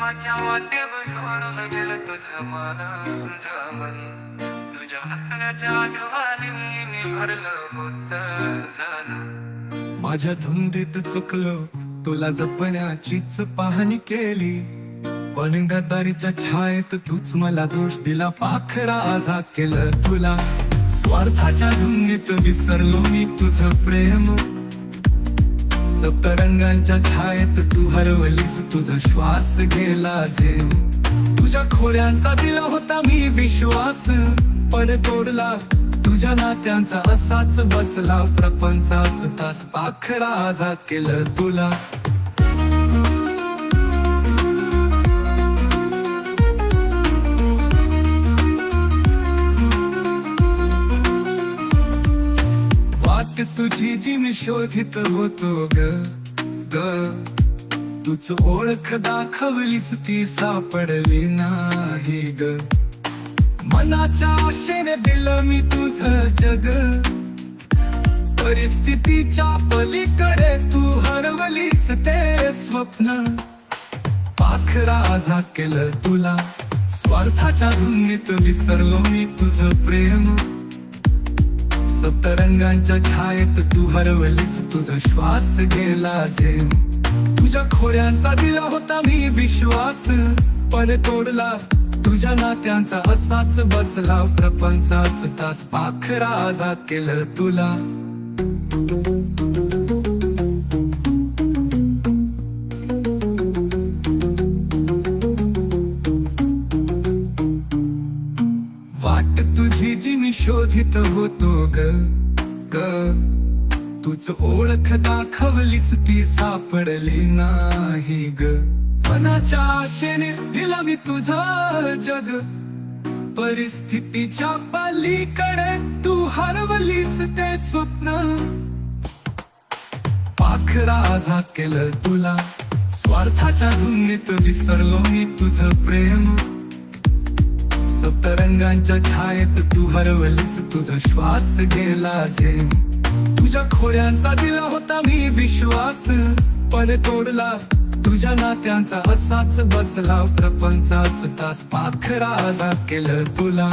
प्रेमाच्या वाटेवर सोडून गेलं तुझं मन. तुझ्या मनी. तुझ्या हसण्याच्या आठवणी मी भरलं होत झालं माझ्या धुंदीत चुकलो तुला जपण्याचीच पाहणी केली. पण गदारीच्या छायेत तूच मला दोष दिला पाखरा आझाद केलं तुला. स्वार्थाच्या धुंदीत विसरलो मी तुझं प्रेम. सप्तरंगांच्या छायेत तू हरवलीस तुझा श्वास गेला जे. तुझ्या खोड्यांचा दिला होता मी विश्वास पण तोडला तुझ्या नात्यांचा असाच बसला प्रपंचाच तास पाखरा आझाद केलं तुला. तुझी जी मी शोधित होतो ग. ग. तुझ ओळख दाखवलीस ती सापडली नाही ग. मनाच्या आशेने दिलं मी तुझ जग. परिस्थितीच्या पलीकडे तू हरवलीस ते स्वप्न. पाखरा आजाद केलं तुला. स्वार्थाच्या धुनीत विसरलो मी तुझं प्रेम. सप्तरंगांच्या छायेत तू हरवलीस तुझा श्वास गेला जे तुझ्या खोड्यांचा दिला होता मी विश्वास पण तोडला तुझ्या नात्यांचा असाच बसला प्रपंचाच तास पाखरा आजाद केलं तुला. शोधित होतो ग ग. तुझ ओळख दाखवलीस ती सापडली नाही ग. मनाच्या आशेने दिला मी तुझा जग. परिस्थितीच्या पलीकडे तू हरवलीस ते स्वप्न. पाखरा आझाद केलं तुला. स्वार्थाच्या धुंदीत विसरलो मी तुझं प्रेम. सप्तरंगांच्या छायेत तू हरवलीस तुझा श्वास गेला जे. तुझ्या खोड्यांचा दिला होता मी विश्वास पण तोडला तुझ्या नात्यांचा असाच बसला प्रपंचाच तास पाखरा आजाद केलं तुला.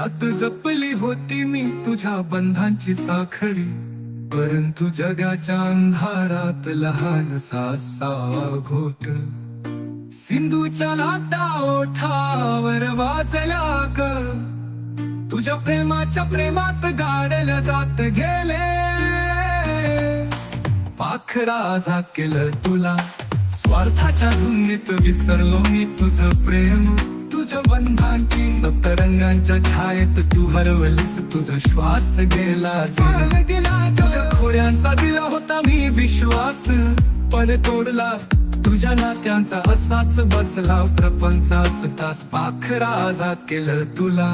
यात जपली होती मी तुझ्या बंधांची साखळी. परंतु जगाच्या अंधारात लहान सासा घोट. सिंधूच्या लाटा ओठावर वाजल्या ग. तुझ्या प्रेमाच्या प्रेमात गाडल्या जात गेले. पाखरा आजाद केलं तुला. स्वार्थाच्या धुंदीत विसरलो मी तुझं प्रेम. तुझ्या बंधांची सप्तरंगांच्या छायेत तू हरवलीस तुझा श्वास गेला. तुझ्या खोड्यांचा दिला होता मी विश्वास पण तोडला तुझ्या नात्यांचा असाच बसला प्रपंचाच तास पाखरा आजाद केलं तुला